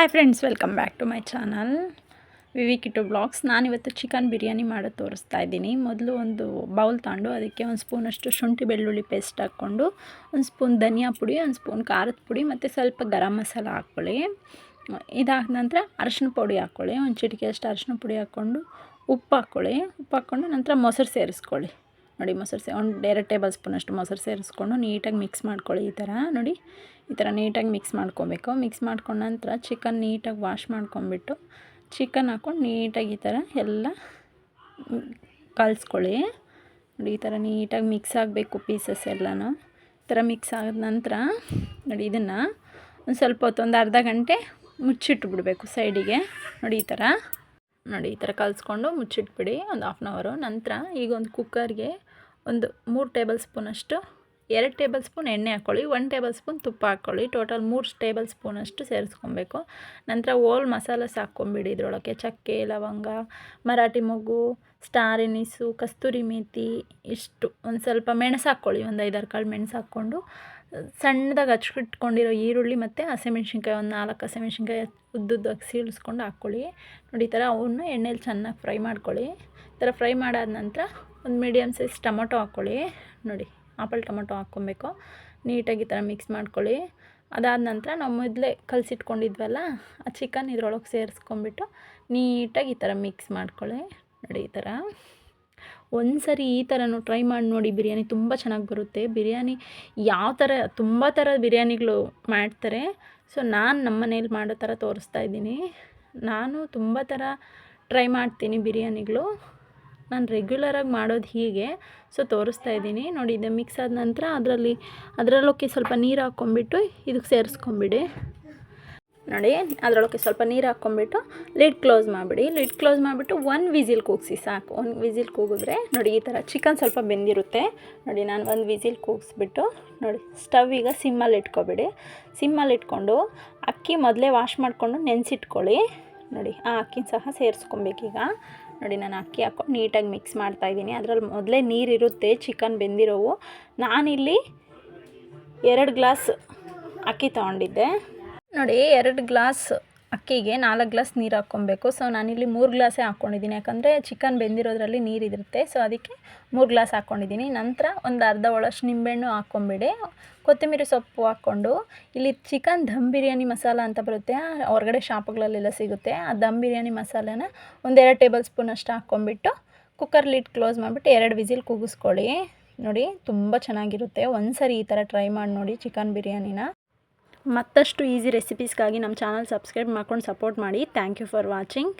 Hi friends welcome back to my channel ವಿವಿಕಿಟು blogs ನಾನಿವತ್ತು chicken biryani ಮಾಡೋದು ತೋರಿಸ್ತಾ ಇದ್ದೀನಿ. ಮೊದಲು ಒಂದು ಬೌಲ್ ತಗೊಂಡು ಅದಕ್ಕೆ ಒಂದು ಸ್ಪೂನಷ್ಟು ಶುಂಠಿ ಬೆಳ್ಳುಳ್ಳಿ ಪೇಸ್ಟ್ ಹಾಕ್ಕೊಂಡು, ಒಂದು ಸ್ಪೂನ್ ಧನಿಯಾ ಪುಡಿ, ಒಂದು ಸ್ಪೂನ್ ಖಾರದ ಪುಡಿ ಮತ್ತು ಸ್ವಲ್ಪ ಗರಂ ಮಸಾಲ ಹಾಕ್ಕೊಳ್ಳಿ. ಇದಾದ ನಂತರ ಅರಶಿನ ಪುಡಿ ಹಾಕ್ಕೊಳ್ಳಿ. ಒಂದು ಚಿಟಿಕೆ ಅಷ್ಟು ಅರಶಿನ ಪುಡಿ ಹಾಕ್ಕೊಂಡು ಉಪ್ಪು ಹಾಕ್ಕೊಳ್ಳಿ. ಉಪ್ಪು ಹಾಕ್ಕೊಂಡು ನಂತರ ಮೊಸರು ಸೇರಿಸ್ಕೊಳ್ಳಿ. ನೋಡಿ ಮೊಸರು ಸೇ, ಒಂದು ಎರಡು ಟೇಬಲ್ ಸ್ಪೂನ್ ಅಷ್ಟು ಮೊಸರು ಸೇರಿಸ್ಕೊಂಡು ನೀಟಾಗಿ ಮಿಕ್ಸ್ ಮಾಡ್ಕೊಳ್ಳಿ ಈ ಥರ. ನೋಡಿ ಈ ಥರ ನೀಟಾಗಿ ಮಿಕ್ಸ್ ಮಾಡ್ಕೊಬೇಕು. ಮಿಕ್ಸ್ ಮಾಡ್ಕೊಂಡ ನಂತರ ಚಿಕನ್ ನೀಟಾಗಿ ವಾಶ್ ಮಾಡ್ಕೊಂಬಿಟ್ಟು ಚಿಕನ್ ಹಾಕ್ಕೊಂಡು ನೀಟಾಗಿ ಈ ಥರ ಎಲ್ಲ ಕಲಿಸ್ಕೊಳ್ಳಿ. ನೋಡಿ ಈ ಥರ ನೀಟಾಗಿ ಮಿಕ್ಸ್ ಆಗಬೇಕು ಪೀಸಸ್ ಎಲ್ಲನೂ. ಈ ಥರ ಮಿಕ್ಸ್ ಆದ ನಂತರ ನೋಡಿ ಇದನ್ನು ಒಂದು ಸ್ವಲ್ಪ ಹೊತ್ತು ಒಂದು ಅರ್ಧ ಗಂಟೆ ಮುಚ್ಚಿಟ್ಬಿಡ್ಬೇಕು ಸೈಡಿಗೆ. ನೋಡಿ ಈ ಥರ. ನೋಡಿ ಈ ಥರ ಕಲಿಸ್ಕೊಂಡು ಮುಚ್ಚಿಟ್ಬಿಡಿ ಒಂದು ಹಾಫ್ ಆನ್ ಅವರು ನಂತರ ಈಗ ಒಂದು ಕುಕ್ಕರ್ಗೆ ಒಂದು ಮೂರು ಟೇಬಲ್ ಸ್ಪೂನಷ್ಟು ಎರಡು ಟೇಬಲ್ ಸ್ಪೂನ್ ಎಣ್ಣೆ ಹಾಕ್ಕೊಳ್ಳಿ ಒನ್ ಟೇಬಲ್ ಸ್ಪೂನ್ ತುಪ್ಪ ಹಾಕ್ಕೊಳ್ಳಿ ಟೋಟಲ್ ಮೂರು ಟೇಬಲ್ ಸ್ಪೂನಷ್ಟು ಸೇರಿಸ್ಕೊಬೇಕು. ನಂತರ ಓಲ್ ಮಸಾಲಸ್ ಹಾಕ್ಕೊಂಬಿಡಿ ಇದರೊಳಗೆ ಚಕ್ಕೆ, ಲವಂಗ, ಮರಾಠಿ ಮೊಗ್ಗು, ಸ್ಟಾರ್ ಎನಿಸು, ಕಸ್ತೂರಿ ಮೇಥಿ ಇಷ್ಟು. ಒಂದು ಸ್ವಲ್ಪ ಮೆಣಸು ಹಾಕ್ಕೊಳ್ಳಿ ಒಂದು ಐದಾರು ಕಾಳು ಮೆಣಸು ಹಾಕ್ಕೊಂಡು. ಸಣ್ಣದಾಗಿ ಹಚ್ಕಿಟ್ಕೊಂಡಿರೋ ಈರುಳ್ಳಿ ಮತ್ತು ಹಸಿಮೆಣ್ಸಿನ್ಕಾಯಿ, ಒಂದು ನಾಲ್ಕು ಹಸಿಮೆಣ್ಸಿನ್ಕಾಯಿ ಉದ್ದುದ್ದಾಗಿ ಸೀಳಿಸ್ಕೊಂಡು ಹಾಕ್ಕೊಳ್ಳಿ ನೋಡಿ ಈ ಥರ ಅವನ್ನ ಎಣ್ಣೆಲಿ ಚೆನ್ನಾಗಿ ಫ್ರೈ ಮಾಡ್ಕೊಳ್ಳಿ. ಈ ಥರ ಫ್ರೈ ಮಾಡಾದ ನಂತರ ಒಂದು ಮೀಡಿಯಮ್ ಸೈಜ್ ಟೊಮೊಟೊ ಹಾಕ್ಕೊಳ್ಳಿ. ನೋಡಿ, ಆಪಲ್ ಟೊಮೊಟೊ ಹಾಕ್ಕೊಬೇಕು. ನೀಟಾಗಿ ಈ ಥರ ಮಿಕ್ಸ್ ಮಾಡ್ಕೊಳ್ಳಿ. ಅದಾದ ನಂತರ ನಾವು ಮೊದಲೇ ಕಲಸಿಟ್ಕೊಂಡಿದ್ವಲ್ಲ, ಆ ಚಿಕನ್ ಇದ್ರೊಳಗೆ ಸೇರಿಸ್ಕೊಂಬಿಟ್ಟು ನೀಟಾಗಿ ಈ ಥರ ಮಿಕ್ಸ್ ಮಾಡ್ಕೊಳ್ಳಿ. ನೋಡಿ, ಈ ಥರ. ಒಂದು ಸರಿ ಈ ಥರನೂ ಟ್ರೈ ಮಾಡಿ ನೋಡಿ, ಬಿರಿಯಾನಿ ತುಂಬ ಚೆನ್ನಾಗಿ ಬರುತ್ತೆ. ಬಿರಿಯಾನಿ ಯಾವ ಥರ, ತುಂಬ ಥರ ಬಿರಿಯಾನಿಗಳು ಮಾಡ್ತಾರೆ. ಸೊ, ನಾನು ನಮ್ಮ ಮನೇಲಿ ಮಾಡೋ ಥರ ತೋರಿಸ್ತಾ ಇದ್ದೀನಿ. ನಾನು ತುಂಬ ಥರ ಟ್ರೈ ಮಾಡ್ತೀನಿ ಬಿರಿಯಾನಿಗಳು. ನಾನು ರೆಗ್ಯುಲರಾಗಿ ಮಾಡೋದು ಹೀಗೆ. ಸೊ ತೋರಿಸ್ತಾ ಇದ್ದೀನಿ. ನೋಡಿ, ಇದು ಮಿಕ್ಸ್ ಆದ ನಂತರ ಅದರಲ್ಲಿ, ಅದರಲ್ಲೋಕೆ ಸ್ವಲ್ಪ ನೀರು ಹಾಕ್ಕೊಂಬಿಟ್ಟು ಇದಕ್ಕೆ ಸೇರಿಸ್ಕೊಂಬಿಡಿ. ನೋಡಿ ಅದರೊಳಗೆ ಸ್ವಲ್ಪ ನೀರು ಹಾಕ್ಕೊಂಬಿಟ್ಟು ಲಿಡ್ ಕ್ಲೋಸ್ ಮಾಡಿಬಿಡಿ. ಲಿಡ್ ಕ್ಲೋಸ್ ಮಾಡಿಬಿಟ್ಟು ಒಂದು ವಿಸಿಲ್ ಕೂಗಿಸಿ ಸಾಕು. ಒಂದು ವಿಸಿಲ್ ಕೂಗಿದ್ರೆ, ನೋಡಿ, ಈ ಥರ ಚಿಕನ್ ಸ್ವಲ್ಪ ಬೆಂದಿರುತ್ತೆ. ನೋಡಿ, ನಾನು ಒಂದು ವಿಸಿಲ್ ಕೂಗಿಸ್ಬಿಟ್ಟು, ನೋಡಿ ಸ್ಟವ್ ಈಗ ಸಿಮ್ಮಲ್ಲಿ ಇಟ್ಕೊಬಿಡಿ. ಸಿಮ್ಮಲ್ಲಿ ಇಟ್ಕೊಂಡು, ಅಕ್ಕಿ ಮೊದಲೇ ವಾಶ್ ಮಾಡಿಕೊಂಡು ನೆನೆಸಿಟ್ಕೊಳ್ಳಿ. ನೋಡಿ, ಆ ಅಕ್ಕಿನ ಸಹ ಸೇರಿಸ್ಕೊಬೇಕೀಗ ನೋಡಿ, ನಾನು ಅಕ್ಕಿ ಹಾಕ್ಕೊಂಡು ನೀಟಾಗಿ ಮಿಕ್ಸ್ ಮಾಡ್ತಾಯಿದ್ದೀನಿ ಅದರಲ್ಲಿ ಮೊದಲೇ ನೀರಿರುತ್ತೆ ಚಿಕನ್ ಬೆಂದಿರೋವು. ನಾನಿಲ್ಲಿ ಎರಡು ಗ್ಲಾಸ್ ಅಕ್ಕಿ ತೊಗೊಂಡಿದ್ದೆ. ನೋಡಿ, ಎರಡು ಗ್ಲಾಸ್ ಅಕ್ಕಿಗೆ ನಾಲ್ಕು ಗ್ಲಾಸ್ ನೀರು ಹಾಕ್ಕೊಬೇಕು. ಸೊ ನಾನಿಲ್ಲಿ ಮೂರು ಗ್ಲಾಸೇ ಹಾಕ್ಕೊಂಡಿದ್ದೀನಿ. ಯಾಕಂದರೆ ಚಿಕನ್ ಬೆಂದಿರೋದ್ರಲ್ಲಿ ನೀರಿರುತ್ತೆ ಸೊ ಅದಕ್ಕೆ ಮೂರು ಗ್ಲಾಸ್ ಹಾಕ್ಕೊಂಡಿದ್ದೀನಿ. ನಂತರ ಒಂದು ಅರ್ಧ ಒಳಷ್ಟು ನಿಂಬೆಹಣ್ಣು ಹಾಕ್ಕೊಂಬಿಡಿ. ಕೊತ್ತಂಬರಿ ಸೊಪ್ಪು ಹಾಕ್ಕೊಂಡು, ಇಲ್ಲಿ ಚಿಕನ್ ದಮ್ ಬಿರಿಯಾನಿ ಮಸಾಲ ಅಂತ ಬರುತ್ತೆ. ಹೊರಗಡೆ ಶಾಪ್ಗಳಲ್ಲೆಲ್ಲ ಸಿಗುತ್ತೆ. ಆ ದಮ್ ಬಿರಿಯಾನಿ ಮಸಾಲೆನ ಒಂದೆರಡು ಟೇಬಲ್ ಸ್ಪೂನ್ ಅಷ್ಟು ಹಾಕ್ಕೊಂಬಿಟ್ಟು ಕುಕ್ಕರ್ ಲಿಡ್ ಕ್ಲೋಸ್ ಮಾಡಿಬಿಟ್ಟು ಎರಡು ವಿಸಿಲ್ ಕೂಗಿಸ್ಕೊಳ್ಳಿ. ನೋಡಿ, ತುಂಬ ಚೆನ್ನಾಗಿರುತ್ತೆ. ಒಂದು ಸರಿ ಈ ಥರ ಟ್ರೈ ಮಾಡಿ ನೋಡಿ ಚಿಕನ್ ಬಿರಿಯಾನಿನ. ಮತ್ತಷ್ಟು ಈಸಿ ರೆಸಿಪೀಸ್ಗಾಗಿ ನಮ್ಮ ಚಾನಲ್ ಸಬ್ಸ್ಕ್ರೈಬ್ ಮಾಡ್ಕೊಂಡು ಸಪೋರ್ಟ್ ಮಾಡಿ. Thank you for watching